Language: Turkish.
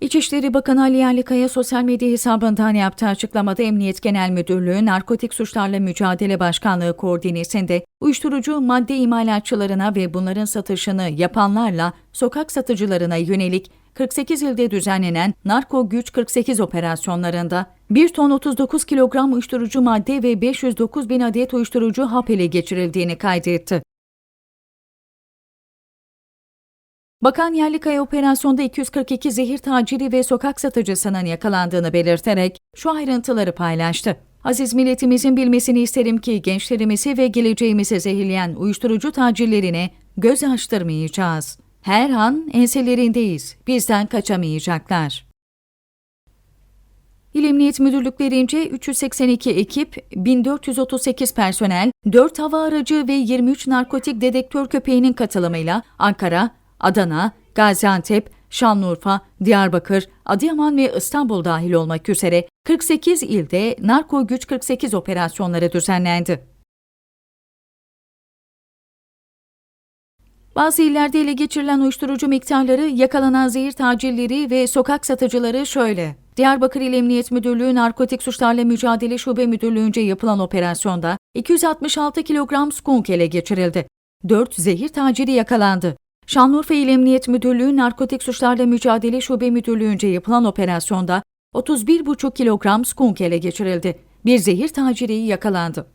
İçişleri Bakanı Ali Yerlikaya sosyal medya hesabından yaptığı açıklamada Emniyet Genel Müdürlüğü Narkotik Suçlarla Mücadele Başkanlığı koordinesinde uyuşturucu madde imalatçılarına ve bunların satışını yapanlarla sokak satıcılarına yönelik 48 ilde düzenlenen Narko Güç 48 operasyonlarında 1 ton 39 kilogram uyuşturucu madde ve 509 bin adet uyuşturucu hap ele geçirildiğini kaydetti. Bakan Yerlikaya operasyonda 242 zehir taciri ve sokak satıcısının yakalandığını belirterek şu ayrıntıları paylaştı. Aziz milletimizin bilmesini isterim ki gençlerimizi ve geleceğimizi zehirleyen uyuşturucu tacirlerine göz açtırmayacağız. Her an enselerindeyiz. Bizden kaçamayacaklar. İl Emniyet Müdürlüklerince 382 ekip, 1438 personel, 4 hava aracı ve 23 narkotik dedektör köpeğinin katılımıyla Ankara, Adana, Gaziantep, Şanlıurfa, Diyarbakır, Adıyaman ve İstanbul dahil olmak üzere 48 ilde Narko Güç 48 operasyonları düzenlendi. Bazı illerde ele geçirilen uyuşturucu miktarları, yakalanan zehir tacirleri ve sokak satıcıları şöyle. Diyarbakır İl Emniyet Müdürlüğü Narkotik Suçlarla Mücadele Şube Müdürlüğü'nce yapılan operasyonda 266 kilogram skunk ele geçirildi. 4 zehir taciri yakalandı. Şanlıurfa İl Emniyet Müdürlüğü Narkotik Suçlarla Mücadele Şube Müdürlüğü'nce yapılan operasyonda 31,5 kilogram skunk ele geçirildi. Bir zehir taciri yakalandı.